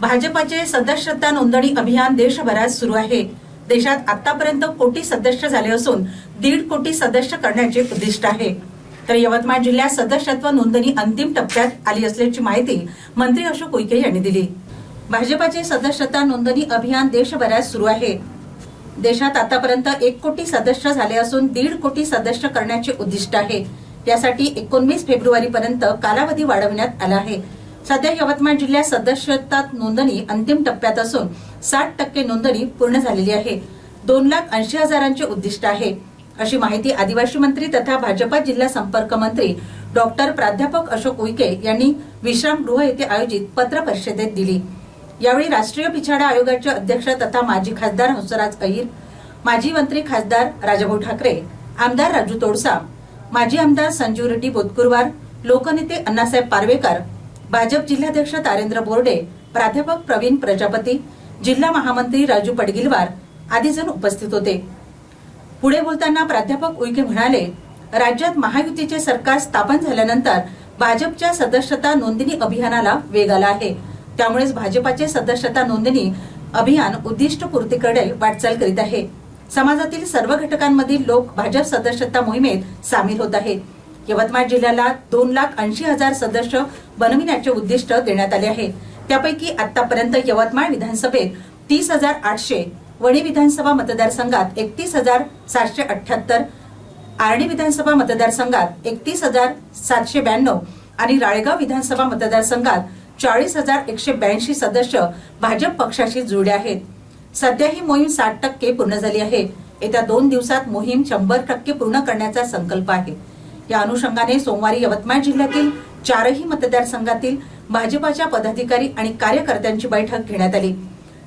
भाजपाचे सदस्यता नोंदणी अभियान देशभरात सुरू आहे. देशात आतापर्यंत कोटी सदस्य झाले असून दीड कोटी सदस्य करण्याचे उद्दिष्ट आहे. तर यवतमाळ जिल्ह्यात सदस्यत्व नोंदणी अंतिम टप्प्यात आली असल्याची माहिती मंत्री अशोक उईके यांनी दिली. भाजपाचे सदस्यता नोंदणी अभियान देशभरात सुरू आहे. देशात आतापर्यंत एक कोटी सदस्य झाले असून दीड कोटी सदस्य करण्याचे उद्दिष्ट आहे. यासाठी एकोणवीस फेब्रुवारी पर्यंत कालावधी वाढवण्यात आला आहे. सध्या यवतमाळ जिल्ह्यात सदस्यता नोंदणी अंतिम टप्प्यात असून साठ टक्के नोंदणी पूर्ण झालेली आहे. दोन लाख ऐंशी हजारांचे उद्दिष्ट आहे. अशी माहिती आदिवासी मंत्री तथा भाजपा जिल्हा संपर्क मंत्री डॉक्टर प्राध्यापक अशोक उईके यांनी विश्रामगृह येथे आयोजित पत्र परिषदेत दिली. यावेळी राष्ट्रीय पिछाडा आयोगाचे अध्यक्ष तथा माजी खासदार हंसराज अहिर माजी मंत्री खासदार राजाभाऊ ठाकरे आमदार राजू तोडसा माजी आमदार संजीव रेड्डी बोतकुरवार लोकनेते अण्णासाहेब पारवेकर भाजप जिल्हाध्यक्ष तारेंद्र बोर्डे प्राध्यापक प्रवीण प्रजापती जिल्हा महामंत्री राजू पडगिलवार आदी जण उपस्थित होते. पुढे बोलताना प्राध्यापक उईके म्हणाले राज्यात महायुतीचे सरकार स्थापन झाल्यानंतर भाजपच्या सदस्यता नोंदणी अभियानाला वेग आला आहे. त्यामुळेच भाजपाचे सदस्यता नोंदणी अभियान उद्दिष्ट पूर्तीकडे वाटचाल करीत आहे. समाजातील सर्व घटकांमधील लोक भाजप सदस्यता मोहिमेत सामील होत आहेत. यवतमाळ जिल्ह्याला दोन लाख ऐंशी हजार सदस्य बनविण्याचे उद्दिष्ट देण्यात आले आहे. त्यापैकी आतापर्यंत यवतमाळ विधानसभेत तीस हजार आठशे वणी विधानसभा मतदारसंघात एकतीस हजार सातशे अठ्याहत्तर आर्णी विधानसभा मतदारसंघात एकतीस हजार सातशे ब्याण्णव आणि राळेगाव विधानसभा मतदारसंघात चाळीस हजार एकशे ब्याऐंशी सदस्य भाजप पक्षाशी जुळले आहेत. सध्या ही मोहीम साठ टक्के पूर्ण झाली आहे. येत्या दोन दिवसात मोहीम शंभर टक्के पूर्ण करण्याचा संकल्प आहे. या अनुषंगाने सोमवारी यवतमाळ जिल्ह्यातील चारही मतदारसंघातील भाजपाच्या पदाधिकारी आणि कार्यकर्त्यांची बैठक घेण्यात आली.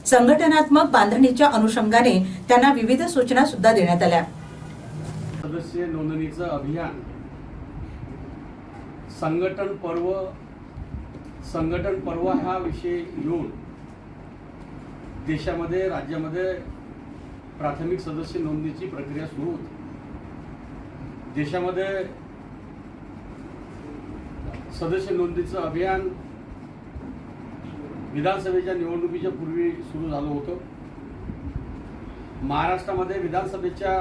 संघटनात्मक बांधणीच्या अनुषंगाने त्यांना विविध सूचना सुद्धा देण्यात आल्या. सदस्य नोंदणीचं अभियान संघटन पर्व संघटन पर्व हा विषय घेऊन देशामध्ये राज्यामध्ये प्राथमिक सदस्य नोंदणीची प्रक्रिया सुरू होती. देशामध्ये सदस्य नोंदीचं अभियान विधानसभेच्या निवडणुकीच्या पूर्वी सुरू झालं होतं. महाराष्ट्रामध्ये विधानसभेच्या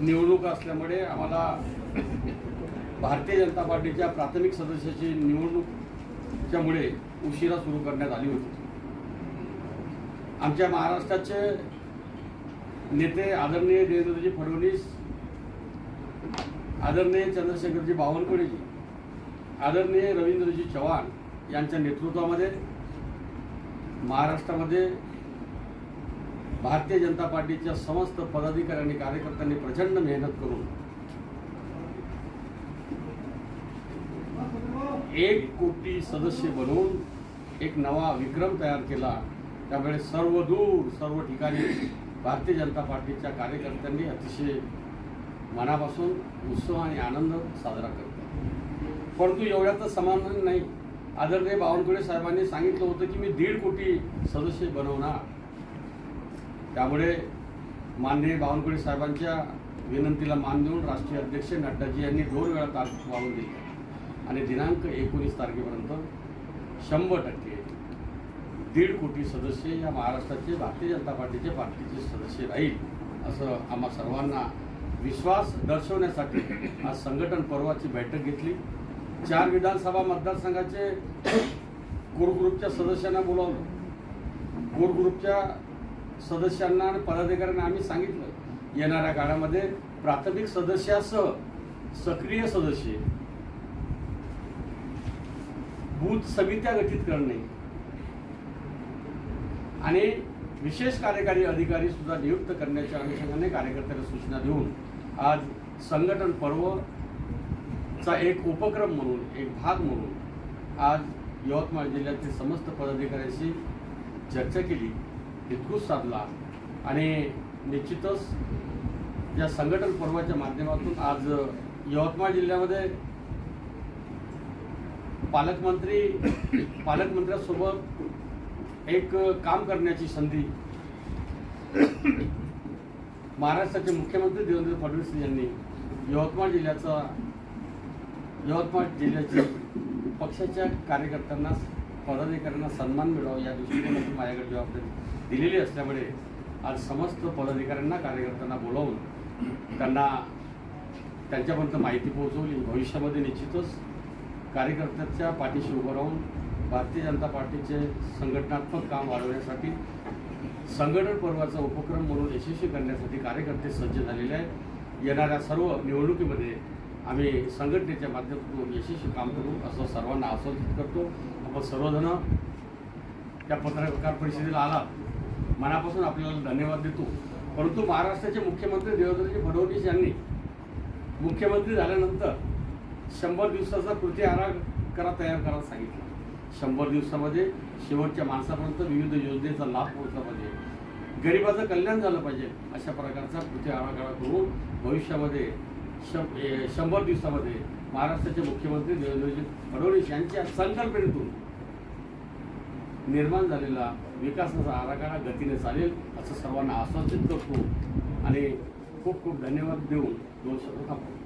निवडणूक असल्यामुळे आम्हाला भारतीय जनता पार्टीच्या प्राथमिक सदस्याची निवडणूकच्यामुळे उशिरा सुरू करण्यात आली होती. आमच्या महाराष्ट्राचे नेते आदरणीय देवेंद्रजी फडणवीस आदरणीय चंद्रशेखरजी बावनकुळेजी आदरणीय रवींद्रजी चव्हाण यांच्या नेतृत्वामध्ये महाराष्ट्रामध्ये भारतीय जनता पार्टीच्या समस्त पदाधिकारी आणि कार्यकर्त्यांनी प्रचंड मेहनत करून एक कोटी सदस्य बनवून एक नवा विक्रम तयार केला. त्यामुळे सर्व दूर सर्व ठिकाणी भारतीय जनता पार्टीच्या कार्यकर्त्यांनी अतिशय मनापासून उत्सव आणि आनंद साजरा केला परंतु एवढ्याचं समाधान नाही. आदरणीय बावनकुळे साहेबांनी सांगितलं होतं की मी दीड कोटी सदस्य बनवणार. त्यामुळे माननीय बावनकुळे साहेबांच्या विनंतीला मान देऊन राष्ट्रीय अध्यक्ष नड्डाजी यांनी दोन वेळा तारीख वाहून दिली. आणि दिनांक एकोणीस तारखेपर्यंत शंभर टक्के दीड कोटी सदस्य या महाराष्ट्राचे भारतीय जनता पार्टीचे पार्टीचे सदस्य राहील असं आम्हा सर्वांना विश्वास दर्शवण्यासाठी आज संघटन पर्वाची बैठक घेतली. चार विधानसभा मतदारसंघाचे कोर ग्रुपच्या सदस्यांना बोलावलं. कोर ग्रुपच्या सदस्यांना आणि पदाधिकाऱ्यांना आम्ही सांगितलं येणाऱ्या काळामध्ये प्राथमिक सदस्यासह सक्रिय सदस्य बूथ समित्या गठीत करणे आणि विशेष कार्यकारी अधिकारी सुद्धा नियुक्त करण्याच्या अनुषंगाने कार्यकर्त्यांना सूचना देऊन आज संघटन पर्व चा एक उपक्रम म्हणून एक भाग म्हणून आज यवतमाळ जिल्ह्यातील समस्त पदाधिकाऱ्यांशी चर्चा केली हितगुज साधला आणि निश्चितच या संघटन पर्वाच्या माध्यमातून आज यवतमाळ जिल्ह्यामध्ये पालकमंत्री पालकमंत्र्यासोबत एक काम करण्याची संधी महाराष्ट्राचे मुख्यमंत्री देवेंद्र फडणवीस यांनी यवतमाळ जिल्ह्याचा यवतमाळ जिल्ह्याचे पक्षाच्या कार्यकर्त्यांना पदाधिकाऱ्यांना सन्मान मिळावा या दृष्टिकोनातून माझ्याकडे जबाबदारी दिलेली असल्यामुळे आज समस्त पदाधिकाऱ्यांना कार्यकर्त्यांना बोलावून त्यांना त्यांच्यापर्यंत माहिती पोहोचवली. भविष्यामध्ये निश्चितच कार्यकर्त्याच्या पाठीशी उभं राहून भारतीय जनता पार्टीचे संघटनात्मक काम वाढवण्यासाठी संघटन पर्वाचा उपक्रम म्हणून यशस्वी करण्यासाठी कार्यकर्ते सज्ज झालेले आहेत. येणाऱ्या सर्व निवडणुकीमध्ये आम्ही संघटनेच्या माध्यमातून यशस्वी काम करू असं सर्वांना आश्वासित करतो. आपण सर्वजण त्या पत्रकार परिषदेला आला मनापासून आपल्याला धन्यवाद देतो. परंतु महाराष्ट्राचे मुख्यमंत्री देवेंद्रजी फडणवीस यांनी मुख्यमंत्री झाल्यानंतर शंभर दिवसाचा कृती आराखडा तयार करायला सांगितला. शंभर दिवसामध्ये शेवटच्या माणसापर्यंत विविध योजनेचा लाभ पोहोचला पाहिजे. गरिबाचं कल्याण झालं पाहिजे अशा प्रकारचा कृती आराखडा करून भविष्यामध्ये शं- शंभर दिवसामध्ये महाराष्ट्राचे मुख्यमंत्री देवेंद्रजी फडणवीस यांच्या संकल्पनेतून निर्माण झालेला विकासाचा आराखडा गतीने चालेल असं सर्वांना आश्वासित करतो आणि खूप खूप धन्यवाद देऊन दोन शब्द थांबतो